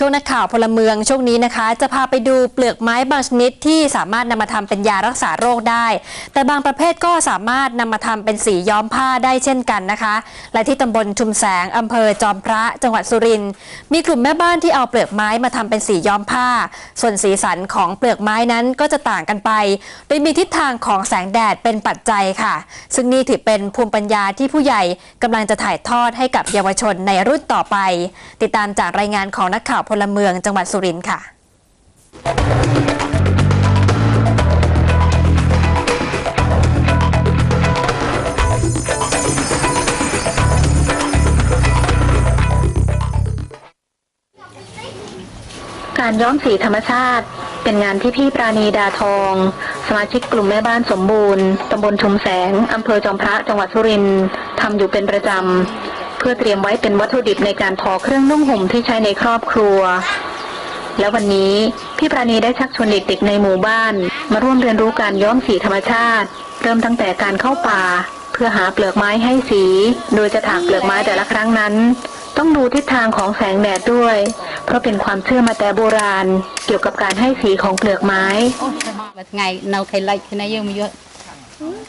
ช่วงนักข่าวพลเมืองช่วงนี้นะคะ จะพาไปดูเปลือกไม้บางชนิดที่สามารถนำมาทำเป็นยารักษาโรคได้ แต่บางประเภทก็สามารถนำมาทำเป็นสีย้อมผ้าได้เช่นกันนะคะ และที่ตำบลชุมแสงอำเภอจอมพระ จังหวัดสุรินทร์มีกลุ่มแม่บ้านที่เอาเปลือกไม้มาทำเป็นสีย้อมผ้า ส่วนสีสันของเปลือกไม้นั้นก็จะต่างกันไป โดยมีทิศทางของแสงแดดเป็นปัจจัยค่ะ ซึ่งนี่ถือเป็นภูมิปัญญาที่ผู้ใหญ่กำลังจะถ่ายทอดให้กับเยาวชนในรุ่นต่อไป ติดตามจากรายงานของนักข่าวพลเมืองจังหวัดสุรินทร์ค่ะการย้อมสีธรรมชาติ เป็นงานที่พี่ปราณีดาทอง สมาชิกกลุ่มแม่บ้านสมบูรณ์ ตำบลชุมแสง อำเภอจอมพระ จังหวัดสุรินทร์ทำอยู่เป็นประจำ เพื่อเตรียมไว้เป็นวัตถุดิบในการทอเครื่องนุ่งห่มที่ใช้ในครอบครัว และวันนี้พี่ปราณีได้ชักชวนเด็กๆในหมู่บ้าน มาร่วมเรียนรู้การย้อมสีธรรมชาติ เริ่มตั้งแต่การเข้าป่า เพื่อหาเปลือกไม้ให้สี โดยจะถากเปลือกไม้แต่ละครั้งนั้น ต้องดูทิศทางของแสงแดดด้วย เพราะเป็นความเชื่อมาแต่โบราณ เกี่ยวกับการให้สีของเปลือกไม้ ngày nào thầy lệch thì nay yêu mình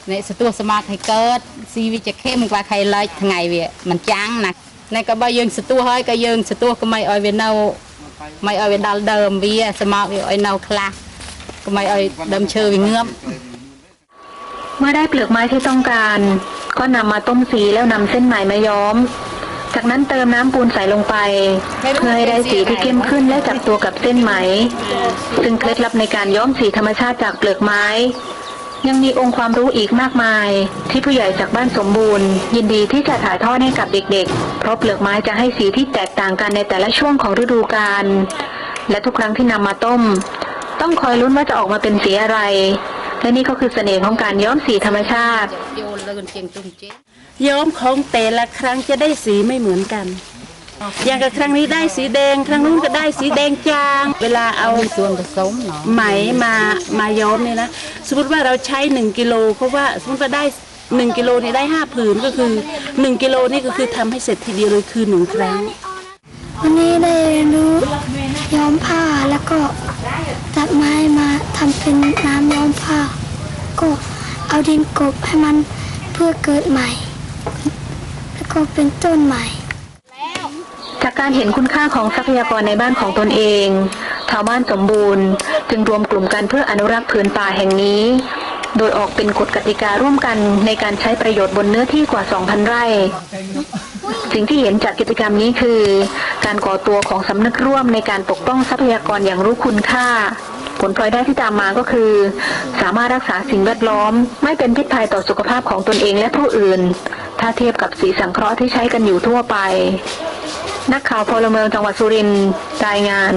ในสตูสมาใครเกิดซีวิจะเข้มกว่าใครเลยทั้งไงเวียมันจังนะในก็บ่ยังสตูให้ก็ยังสตูก็ไม่อ่อยเวนเอาไม่อ่อยเวนดาเดิมเวียสมาอ่อยเนาคลาก็ไม่อ่อยเดิมเชื่อวิเงื้อมเมื่อได้เปลือกไม้ที่ต้องการ ก็นำมาต้มสีแล้วนำเส้นไหมมาย้อม จากนั้นเติมน้ำปูนใส่ลงไป เพื่อให้ได้สีที่เข้มขึ้นและจับตัวกับเส้นไหม ซึ่งเคล็ดลับในการย้อมสีธรรมชาติจากเปลือกไม้ ยังมีองค์ความรู้อีกมากมาย ที่ผู้ใหญ่จากบ้านสมบูรณ์ ยินดีที่จะถ่ายทอดให้กับเด็กๆ เพราะเปลือกไม้จะให้สีที่แตกต่างกันในแต่ละช่วงของฤดูกาลและทุกครั้งที่นำมาต้ม ต้องคอยลุ้นว่าจะออกมาเป็นสีอะไร และนี่ก็คือเสน่ห์ของการย้อมสีธรรมชาติ ย้อมของแต่ละครั้งจะได้สีไม่เหมือนกัน อย่างกับครั้งนี้ได้สีแดง ครั้งนู้นก็ได้สีแดงจาง เวลาเอาសួនผสมเนาะไหมมามาย้อมเนี่ยนะสมมติว่าเราใช้หนึ่งกิโลเพราะว่าสมมติว่าได้หนึ่งกิโลเนี่ยได้ห้าผืนก็คือหนึ่งกิโลนี่ก็คือทำให้เสร็จทีเดียวเลยคือหนึ่งครั้ง วันนี้ได้เรียนรู้ย้อมผ้าแล้วก็ตัดไม้มาทำเป็นน้ำย้อมผ้า ก็เอาดินกลบให้มันเพื่อเกิดใหม่ แล้วก็เป็นต้นใหม่ จากการเห็นคุณค่าของทรัพยากรในบ้านของตนเองชาวบ้านสมบูรณ์ จึงรวมกลุ่มกันเพื่ออนุรักษ์ผืนป่าแห่งนี้ โดยออกเป็นกฎกติการ่วมกันในการใช้ประโยชน์บนเนื้อที่กว่า 2,000 ไร่ สิ่งที่เห็นจากกิจกรรมนี้คือ การก่อตัวของสำนึกร่วมในการปกป้องทรัพยากรอย่างรู้คุณค่าผลพลอยได้ที่ตามมาก็คือ สามารถรักษาสิ่งแวดล้อม ไม่เป็นพิษภัยต่อสุขภาพของตนเองและผู้อื่น ถ้าเทียบกับสีสังเคราะห์ที่ใช้กันอยู่ทั่วไป นักข่าวพลเมืองจังหวัดสุรินทร์รายงาน